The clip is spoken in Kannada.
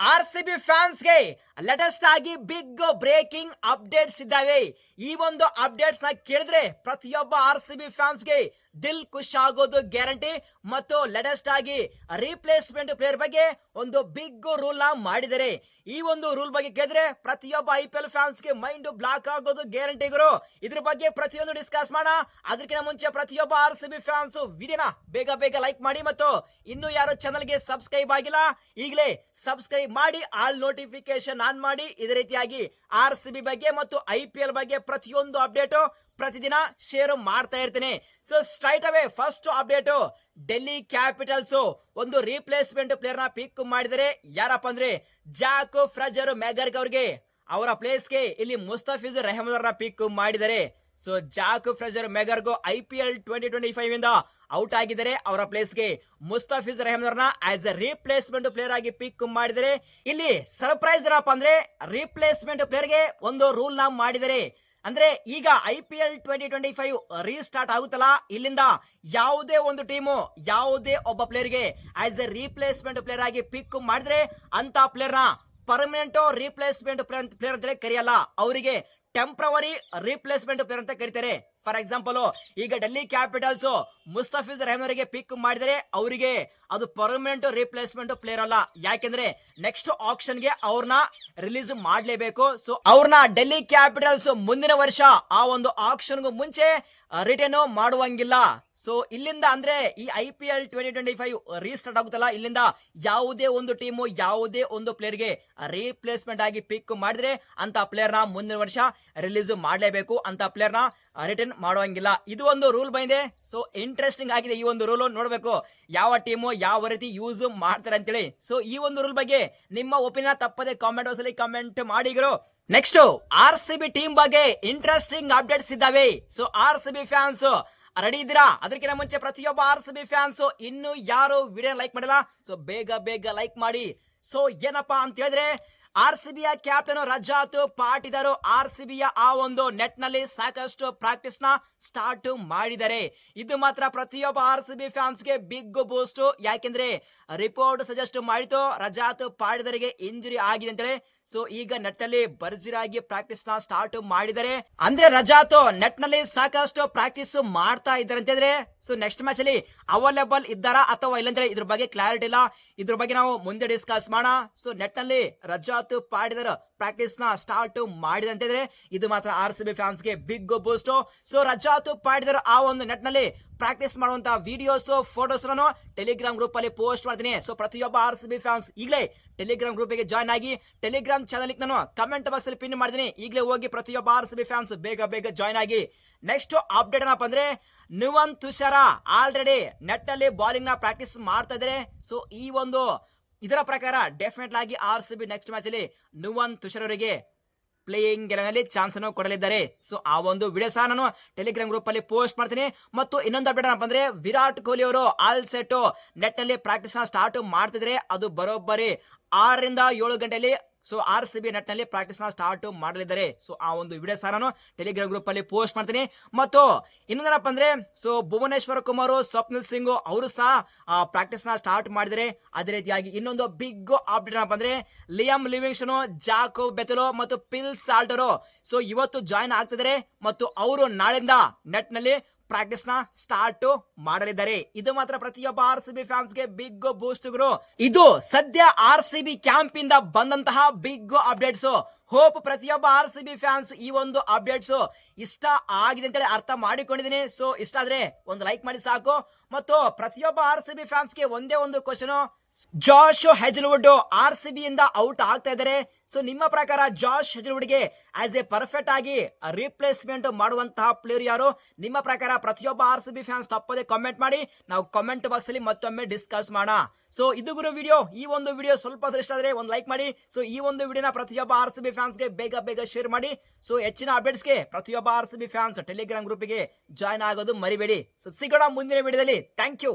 ಆರ್ ಸಿ ಬಿ ಫ್ಯಾನ್ಸ್ಗೆ ಲೇಟೆಸ್ಟ್ ಆಗಿ ಬಿಗ್ ಬ್ರೇಕಿಂಗ್ ಅಪ್ಡೇಟ್ಸ್ ಇದ್ದಾವೆ. ಈ ಒಂದು ಅಪ್ಡೇಟ್ಸ್ನ ಕೇಳಿದ್ರೆ ಪ್ರತಿಯೊಬ್ಬ ಆರ್ ಸಿ ಬಿ ಫ್ಯಾನ್ಸ್ಗೆ ದಿಲ್ ಖುಷ್ ಆಗೋದು ಗ್ಯಾರಂಟಿ ಮತ್ತು ಲೇಟೆಸ್ಟ್ ಆಗಿ ರೀಪ್ಲೇಸ್ಮೆಂಟ್ ಪ್ಲೇಯರ್ ಬಗ್ಗೆ ಒಂದು ಬಿಗ್ ರೂಲ್ನ ಮಾಡಿದರೆ. ಈ ಒಂದು ರೂಲ್ ಬಗ್ಗೆ ಕೇಳಿದ್ರೆ ಪ್ರತಿಯೊಬ್ಬ ಐ ಪಿ ಎಲ್ ಫ್ಯಾನ್ಸ್ಗೆ ಮೈಂಡ್ ಬ್ಲಾಕ್ ಆಗೋದು ಗ್ಯಾರಂಟಿ ಗುರು. ಇದ್ರ ಬಗ್ಗೆ ಪ್ರತಿಯೊಂದು ಡಿಸ್ಕಸ್ ಮಾಡೋಣ. ಅದಕ್ಕಿಂತ ಮುಂಚೆ ಪ್ರತಿಯೊಬ್ಬ ಆರ್ ಸಿ ಬಿ ಫ್ಯಾನ್ಸ್ ವಿಡಿಯೋನ ಬೇಗ ಬೇಗ ಲೈಕ್ ಮಾಡಿ ಮತ್ತು ಇನ್ನೂ ಯಾರು ಚಾನಲ್ಗೆ ಸಬ್ಸ್ಕ್ರೈಬ್ ಆಗಿಲ್ಲ, ಈಗಲೇ ಸಬ್ಸ್ಕ್ರೈಬ್ ಮಾಡಿ. ಆಲ್ ನೋಟಿಫಿಕೇಶನ್ ಆನ್ ಮಾಡಿ ಇದೇ ರೀತಿಯಾಗಿ ಆರ್ ಸಿ ಬಗ್ಗೆ ಮತ್ತು ಐ ಬಗ್ಗೆ ಪ್ರತಿಯೊಂದು ಅಪ್ಡೇಟು ಪ್ರತಿದಿನ ಶೇರ್ ಮಾಡ್ತಾ ಇರ್ತೀನಿ. So straight away first update, Delhi capitals. ಒಂದು ರೀಪ್ಲೇಸ್ಮೆಂಟ್ ಪ್ಲೇಯರ್ನ ಪಿಕ್ ಮಾಡಿದರೆ ಯಾರಪ್ಪ ಅಂದ್ರೆ ಜಾಕ್ ಫ್ರಜರ್ ಮೆಗರ್ಗ್ ಅವ್ರಿಗೆ ಅವರ ಪ್ಲೇಸ್ಗೆ ಇಲ್ಲಿ ಮುಸ್ತಫಿಜ್ ರೆಹಮದ್ ಅವರನ್ನ ಪಿಕ್ ಮಾಡಿದ್ದಾರೆ so Jack Fraser McGurk I P L twenty twenty five ಇಂದ ಔಟ್ ಆಗಿದ್ದಾರೆ. ಅವರ ಪ್ಲೇಸ್ಗೆ ಮುಸ್ತಾಫಿಜ್ ರೆಹಮದ್ನ ಆಸ್ ಎ ರೀಪ್ಲೇಸ್ಮೆಂಟ್ ಪ್ಲೇಯರ್ ಆಗಿ ಪಿಕ್ ಮಾಡಿದರೆ ಇಲ್ಲಿ ಸರ್ಪ್ರೈಸ್ ಏನಪ್ಪ ಅಂದ್ರೆ ರೀಪ್ಲೇಸ್ಮೆಂಟ್ ಪ್ಲೇಯರ್ಗೆ ಒಂದು ರೂಲ್ನ ಮಾಡಿದರೆ ಅಂದ್ರೆ ಈಗ I P L twenty twenty five restart ಆಗುತ್ತಲ್ಲ? ಇಲ್ಲಿಂದ ಯಾವುದೇ ಒಂದು ಟೀಮು ಯಾವುದೇ ಒಬ್ಬ ಪ್ಲೇಯರ್ಗೆ ಆಸ್ ಎ ರೀಪ್ಲೇಸ್ಮೆಂಟ್ ಪ್ಲೇಯರ್ ಆಗಿ ಪಿಕ್ ಮಾಡಿದ್ರೆ ಅಂತ ಪ್ಲೇಯರ್ನ ಪರ್ಮನೆಂಟ್ ರೀಪ್ಲೇಸ್ಮೆಂಟ್ ಪ್ಲೇಯರ್ ಅಂತ ಕರೆಯಲ್ಲ. ಅವರಿಗೆ ಟೆಂಪ್ರವರಿ ರೀಪ್ಲೇಸ್ಮೆಂಟ್ ಪ್ಲೇಯರ್ ಅಂತ ಕರೀತಾರೆ. ಫಾರ್ ಎಕ್ಸಾಂಪಲ್ ಈಗ ಡೆಲ್ಲಿ ಕ್ಯಾಪಿಟಲ್ಸ್ ಮುಸ್ತಫಿಜ್ ಅವರಿಗೆ ಪಿಕ್ ಮಾಡಿದರೆ ಅವರಿಗೆ ಅದು ಪರ್ಮನೆಂಟ್ ರಿಪ್ಲೇಸ್ಮೆಂಟ್ ಪ್ಲೇಯರ್ ಅಲ್ಲ. ಯಾಕೆಂದ್ರೆ ನೆಕ್ಸ್ಟ್ ಆಪ್ಷನ್ಗೆ ಅವ್ರನ್ನ ರಿಲೀಸ್ ಮಾಡಲೇಬೇಕು. ಸೊ ಅವ್ರನ್ನ ಡೆಲ್ಲಿ ಕ್ಯಾಪಿಟಲ್ಸ್ ಮುಂದಿನ ವರ್ಷ ಆ ಒಂದು ಆಕ್ಷನ್ ಮುಂಚೆ ರಿಟರ್ನ್ ಮಾಡುವಂಗಿಲ್ಲ. ಸೊ ಇಲ್ಲಿಂದ ಅಂದ್ರೆ ಈ I P L twenty twenty five restart ಆಗುತ್ತಲ್ಲ? ಇಲ್ಲಿಂದ ಯಾವುದೇ ಒಂದು ಟೀಮು ಯಾವುದೇ ಒಂದು ಪ್ಲೇಯರ್ಗೆ ರೀಪ್ಲೇಸ್ಮೆಂಟ್ ಆಗಿ ಪಿಕ್ ಮಾಡಿದ್ರೆ ಅಂತ ಪ್ಲೇಯರ್ನ ಮುಂದಿನ ವರ್ಷ ರಿಲೀಸ್ ಮಾಡಲೇಬೇಕು. ಅಂತ ಪ್ಲೇಯರ್ನ ರಿಟರ್ನ್ ಮಾಡುವಂಗಿಲ್ಲ. ಇದು ಒಂದು ರೂಲ್ ಬಂದಿದೆ. ಸೊ ಇಂಟ್ರೆಸ್ಟಿಂಗ್ ಆಗಿದೆ ಈ ಒಂದು ರೂಲ್ ನೋಡಬೇಕು ಯಾವ ಟೀಮು ಯಾವ ರೀತಿ ಯೂಸ್ ಮಾಡ್ತಾರೆ ಅಂತೇಳಿ. ಸೊ ಈ ಒಂದು ರೂಲ್ ಬಗ್ಗೆ ನಿಮ್ಮ ಒಪಿನಿಯನ್ ತಪ್ಪದೆ ಕಾಮೆಂಟ್ ಬಾಕ್ಸ್ ಅಲ್ಲಿ ಕಮೆಂಟ್ ಮಾಡಿದ್ರು next R C B team ಬಗ್ಗೆ ಇಂಟ್ರೆಸ್ಟಿಂಗ್ ಅಪ್ಡೇಟ್ಸ್ ಇದ್ದಾವೆ. So R C B fans ready ಇದ್ದೀರಾ? ಅದಕ್ಕಿಂತ ಮುಂಚೆ ಪ್ರತಿಯೊಬ್ಬ ಆರ್ ಸಿ ಬಿ ಫ್ಯಾನ್ಸ್ ಇನ್ನು ಯಾರು ವಿಡಿಯೋ ಲೈಕ್ ಮಾಡಿಲ್ಲ. ಸೊ ಬೇಗ ಬೇಗ ಲೈಕ್ ಮಾಡಿ. ಸೊ ಏನಪ್ಪಾ ಅಂತ ಹೇಳಿದ್ರೆ, R C ಬಿಯ captain Rajat Patidar R C ಆ ಒಂದು ನೆಟ್ನಲ್ಲಿ ಸಾಕಷ್ಟು ಪ್ರಾಕ್ಟೀಸ್ನ ಸ್ಟಾರ್ಟ್ ಮಾಡಿದ್ದಾರೆ ಇದು ಮಾತ್ರ ಪ್ರತಿಯೊಬ್ಬ ಆರ್ ಸಿ ಬಿ ಫ್ಯಾನ್ಸ್ಗೆ ಬಿಗ್ ಬೂಸ್ಟ್ ಯಾಕೆಂದ್ರೆ ರಿಪೋರ್ಟ್ ಸಜೆಸ್ಟ್ ಮಾಡಿತು, ರಜಾತ್ ಪಾಡಿದರಿಗೆ ಇಂಜುರಿ ಆಗಿದೆ ಅಂತೇಳಿ. ಸೊ ಈಗ ನೆಟ್ನಲ್ಲಿ ಬರ್ಜಿರಾಗಿ ಪ್ರಾಕ್ಟೀಸ್ನ ಸ್ಟಾರ್ಟ್ ಮಾಡಿದರೆ, ಅಂದ್ರೆ ರಜಾತ್ ನೆಟ್ನಲ್ಲಿ ಸಾಕಷ್ಟು ಪ್ರಾಕ್ಟೀಸ್ ಮಾಡ್ತಾ ಇದ್ದಾರೆ ಅಂತ ಹೇಳಿದ್ರೆ ಸೊ ನೆಕ್ಸ್ಟ್ ಮ್ಯಾಚ್ ಅಲ್ಲಿ ಅವೈಲೇಬಲ್ ಇದ್ದಾರಾ ಅಥವಾ ಇಲ್ಲಂದ್ರೆ ಇದ್ರ ಬಗ್ಗೆ ಕ್ಲಾರಿಟಿ ಇಲ್ಲ. ಇದ್ರ ಬಗ್ಗೆ ನಾವು ಮುಂದೆ ಡಿಸ್ಕಸ್ ಮಾಡೋಣ. ಸೊ ನೆಟ್ನಲ್ಲಿ ರಜಾತ್ ಪಾಡಿದರು ಪ್ರಾಕ್ಟೀಸ್ನ ಸ್ಟಾರ್ಟ್ ಮಾಡಿದೆ ಅಂತ ಹೇಳಿದ್ರೆ, ಇದು ಮಾತ್ರ R C B ಫ್ಯಾನ್ಸ್ಗೆ big boost so Rajat Patidar ಆ ಒಂದು ನೆಟ್ನಲ್ಲಿ ಪ್ರಾಕ್ಟೀಸ್ ಮಾಡುವಂತ ವಿಡಿಯೋಸ್ ಫೋಟೋಸ್ ನಾನು ಟೆಲಿಗ್ರಾಮ್ ಗ್ರೂಪ್ ಅಲ್ಲಿ ಪೋಸ್ಟ್ ಮಾಡ್ತೀನಿ. ಸೊ ಪ್ರತಿಯೊಬ್ಬ ಆರ್ ಸಿ ಬಿ ಫ್ಯಾನ್ಸ್ ಈಗಲೇ ಟೆಲಿಗ್ರಾಮ್ ಗ್ರೂಪ್ಗೆ ಜಾಯ್ನ್ ಆಗಿ ಟೆಲಿಗ್ರಾಮ್ ಚಾನಲ್ ನಾನು ಕಮೆಂಟ್ ಬಾಕ್ಸ್ ಅಲ್ಲಿ ಪಿನ್ ಮಾಡ್ತೀನಿ. ಈಗಲೇ ಹೋಗಿ ಪ್ರತಿಯೊಬ್ಬ ಆರ್ ಸಿ ಬಿ ಫ್ಯಾನ್ಸ್ ಬೇಗ ಬೇಗ ಜಾಯ್ನ್ ಆಗಿ. ನೆಕ್ಸ್ಟ್ ಅಪ್ಡೇಟ್ ಏನಪ್ಪ ಅಂದ್ರೆ ನುವನ್ ತುಷಾರ ಆಲ್ರೆಡಿ ನೆಟ್ ಅಲ್ಲಿ ಬಾಲಿಂಗ್ನ ಪ್ರಾಕ್ಟೀಸ್ ಮಾಡ್ತಾ ಇದ್ದಾರೆ ಸೊ ಈ ಒಂದು ಇದರ ಪ್ರಕಾರ ಡೆಫಿನೆಟ್ ಆಗಿ R C B next match ಅಲ್ಲಿ ನುವನ್ ತುಷಾರ್ ಅವರಿಗೆ ಪ್ಲೇಯಿಂಗ್ ಗೆಲನಲ್ಲಿ ಚಾನ್ಸ್ ಅನ್ನು ಕೊಡಲಿದ್ದಾರೆ. ಸೊ ಆ ಒಂದು ವಿಡಿಯೋ ಸಹ ನಾನು ಟೆಲಿಗ್ರಾಮ್ ಗ್ರೂಪ್ ಅಲ್ಲಿ ಪೋಸ್ಟ್ ಮಾಡ್ತೀನಿ. ಮತ್ತು ಇನ್ನೊಂದು ಅಪ್ಡೇಟ್ ಏನಪ್ಪ ಅಂದ್ರೆ, ವಿರಾಟ್ ಕೊಹ್ಲಿ ಅವರು ಆಲ್ ಸೆಟ್ ನೆಟ್ನಲ್ಲಿ ಪ್ರಾಕ್ಟೀಸ್ ಸ್ಟಾರ್ಟ್ ಮಾಡ್ತಿದ್ರೆ ಅದು ಬರೋಬ್ಬರಿ. ಆರರಿಂದ ಏಳು ಗಂಟೆಯಲ್ಲಿ ಸೊ ಆರ್ ಸಿ ಬಿ ನೆಟ್ನಲ್ಲಿ ಪ್ರಾಕ್ಟೀಸ್ನ ಪ್ರಾಕ್ಟೀಸ್ ಸ್ಟಾರ್ಟ್ ಮಾಡಲಿದ್ದಾರೆ. ಸೊ ಆ ಒಂದು ವಿಡಿಯೋ ಸಹ ನಾನು ಟೆಲಿಗ್ರಾಮ್ ಗ್ರೂಪ್ ಅಲ್ಲಿ ಪೋಸ್ಟ್ ಮಾಡ್ತೀನಿ. ಮತ್ತು ಇನ್ನೊಂದೇನಪ್ಪ ಅಂದರೆ ಸೊ ಭುವನೇಶ್ವರ ಕುಮಾರ್, ಸ್ವಪ್ನಿಲ್ ಸಿಂಗ್ ಅವರು ಸಹ, ಆ ಪ್ರಾಕ್ಟೀಸ್ನ ಸ್ಟಾರ್ಟ್ ಮಾಡಿದರೆ ಅದೇ ರೀತಿಯಾಗಿ ಇನ್ನೊಂದು ಬಿಗ್ ಅಪ್ಡೇಟ್ ಏನಪ್ಪ ಅಂದರೆ ಲಿಯಮ್ ಲಿವಿಂಗ್ಸ್ಟನ್ ಜಾಕೋ ಬೆತಲೋ ಮತ್ತು ಪಿಲ್ ಸಾಲ್ಟರೋ ಸೊ ಇವತ್ತು ಜಾಯ್ನ್ ಆಗ್ತಿದ್ದಾರೆ. ಮತ್ತು ಅವರು ನಾಳೆಯಿಂದ ನೆಟ್ನಲ್ಲಿ ಪ್ರಾಕ್ಟೀಸ್ನ ಸ್ಟಾರ್ಟ್ ಮಾಡಲಿದ್ದಾರೆ. ಇದು ಮಾತ್ರ ಪ್ರತಿಯೊಬ್ಬ ಆರ್ ಸಿ ಬಿ ಫ್ಯಾನ್ಸ್ಗೆ ಬಿಗ್ ಬೂಸ್ಟ್ ಗುರು. ಇದು ಸದ್ಯ ಆರ್ ಸಿ ಬಿ ಕ್ಯಾಂಪ್ ಇಂದ ಬಂದಂತಹ ಬಿಗ್ ಅಪ್ಡೇಟ್ಸ್ ಹೋಪ್ ಪ್ರತಿಯೊಬ್ಬ ಆರ್ ಸಿ ಬಿ ಫ್ಯಾನ್ಸ್ ಈ ಒಂದು ಅಪ್ಡೇಟ್ಸ್ ಇಷ್ಟ ಆಗಿದೆ ಅಂತೇಳಿ ಅರ್ಥ ಮಾಡಿಕೊಂಡಿದ್ದೀನಿ. ಸೊ ಇಷ್ಟ ಆದ್ರೆ ಒಂದು ಲೈಕ್ ಮಾಡಿ ಸಾಕು. ಮತ್ತು ಪ್ರತಿಯೊಬ್ಬ ಆರ್ ಸಿ ಬಿ ಫ್ಯಾನ್ಸ್ಗೆ ಒಂದೇ ಒಂದು question Josh Hazlewood R C B ಇಂದ ಔಟ್ ಆಗ್ತಾ ಇದ್ದಾರೆ ಸೊ ನಿಮ್ಮ ಪ್ರಕಾರ ಜಾಶ್ ಹೆಜಲ್ವುಡ್ಗೆ ಆಸ್ ಎ ಪರ್ಫೆಕ್ಟ್ ಆಗಿ ರಿಪ್ಲೇಸ್ಮೆಂಟ್ ಮಾಡುವಂತಹ ಪ್ಲೇಯರ್ ಯಾರು? ನಿಮ್ಮ ಪ್ರಕಾರ ಪ್ರತಿಯೊಬ್ಬ ಆರ್ ಸಿ ಬಿ ಫ್ಯಾನ್ಸ್ ತಪ್ಪದೆ ಕಾಮೆಂಟ್ ಮಾಡಿ, ನಾವು ಕಾಮೆಂಟ್ ಬಾಕ್ಸ್ ಅಲ್ಲಿ ಮತ್ತೊಮ್ಮೆ ಡಿಸ್ಕಸ್ ಮಾಡೋಣ. ಸೊ ಇದು ಗುರು ವಿಡಿಯೋ ಈ ಒಂದು ವಿಡಿಯೋ ಸ್ವಲ್ಪ ದೃಷ್ಟ ಆದ್ರೆ ಒಂದು ಲೈಕ್ ಮಾಡಿ. ಸೊ ಈ ಒಂದು ವಿಡಿಯೋನ ಪ್ರತಿಯೊಬ್ಬ ಆರ್ ಸಿ ಬಿ ಫ್ಯಾನ್ಸ್ಗೆ ಬೇಗ ಬೇಗ ಶೇರ್ ಮಾಡಿ. ಸೊ ಹೆಚ್ಚಿನ ಅಪ್ಡೇಟ್ಸ್ಗೆ ಪ್ರತಿಯೊಬ್ಬ R C B fans Telegram ಗ್ರೂಪ್ಗೆ join ಆಗೋದು ಮರಿಬೇಡಿ. ಸೊ ಸಿಗೋಣ ಮುಂದಿನ ವಿಡಿಯೋದಲ್ಲಿ ಥ್ಯಾಂಕ್ ಯು